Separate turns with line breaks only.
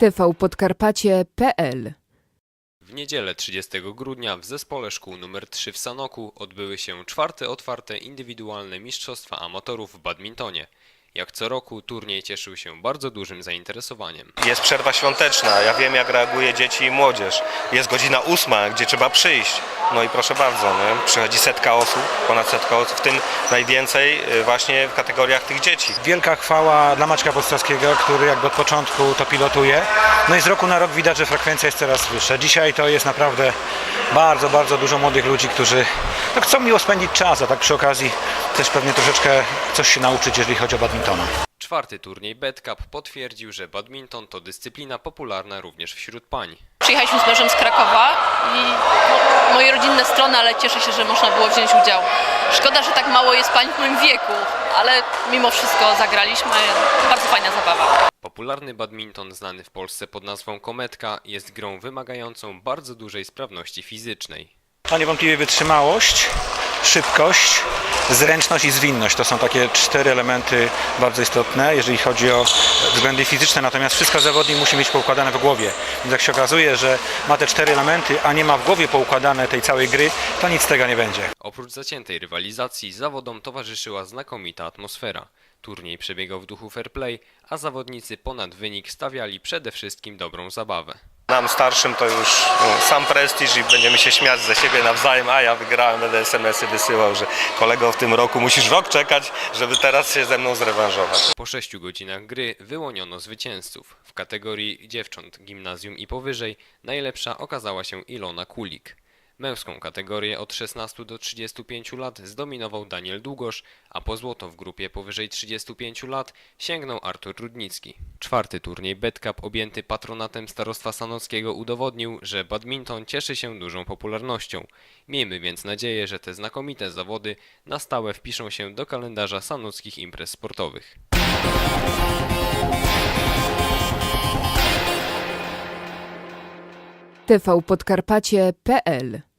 tvpodkarpacie.pl
W niedzielę 30 grudnia w zespole szkół nr 3 w Sanoku odbyły się czwarte otwarte indywidualne mistrzostwa amatorów w badmintonie. Jak co roku turniej cieszył się bardzo dużym zainteresowaniem.
Jest przerwa świąteczna, ja wiem jak reaguje dzieci i młodzież. Jest godzina ósma, gdzie trzeba przyjść. No i proszę bardzo, nie? przychodzi setka osób, ponad setka osób, w tym najwięcej y, właśnie w kategoriach tych dzieci.
Wielka chwała dla Maćka Podstawskiego, który jakby od początku to pilotuje. No i z roku na rok widać, że frekwencja jest coraz wyższa. Dzisiaj to jest naprawdę bardzo, bardzo dużo młodych ludzi, którzy no, chcą miło spędzić czas, a tak przy okazji też pewnie troszeczkę coś się nauczyć, jeżeli chodzi o badmintona.
Czwarty turniej Bedcup potwierdził, że badminton to dyscyplina popularna również wśród pań.
Przyjechaliśmy z mężem z Krakowa i no, moje rodzinne strony, ale cieszę się, że można było wziąć udział. Szkoda, że tak mało jest pań w moim wieku, ale mimo wszystko zagraliśmy. Bardzo fajna zabawa.
Popularny badminton znany w Polsce pod nazwą kometka jest grą wymagającą bardzo dużej sprawności fizycznej.
To niewątpliwie wytrzymałość, szybkość, zręczność i zwinność. To są takie cztery elementy bardzo istotne, jeżeli chodzi o względy fizyczne. Natomiast wszystko zawodnik musi mieć poukładane w głowie. Więc jak się okazuje, że ma te cztery elementy, a nie ma w głowie poukładane tej całej gry, to nic z tego nie będzie.
Oprócz zaciętej rywalizacji zawodom towarzyszyła znakomita atmosfera. Turniej przebiegał w duchu fair play, a zawodnicy ponad wynik stawiali przede wszystkim dobrą zabawę.
Nam starszym to już no, sam prestiż i będziemy się śmiać ze siebie nawzajem, a ja wygrałem, będę SMS-y wysyłał, że kolego w tym roku musisz rok czekać, żeby teraz się ze mną zrewanżować.
Po sześciu godzinach gry wyłoniono zwycięzców. W kategorii dziewcząt gimnazjum i powyżej najlepsza okazała się Ilona Kulik. Męską kategorię od 16 do 35 lat zdominował Daniel Długosz, a po złoto w grupie powyżej 35 lat sięgnął Artur Rudnicki. Czwarty turniej Bedcup objęty patronatem Starostwa Sanockiego udowodnił, że badminton cieszy się dużą popularnością. Miejmy więc nadzieję, że te znakomite zawody na stałe wpiszą się do kalendarza sanockich imprez sportowych.
tvpodkarpacie.pl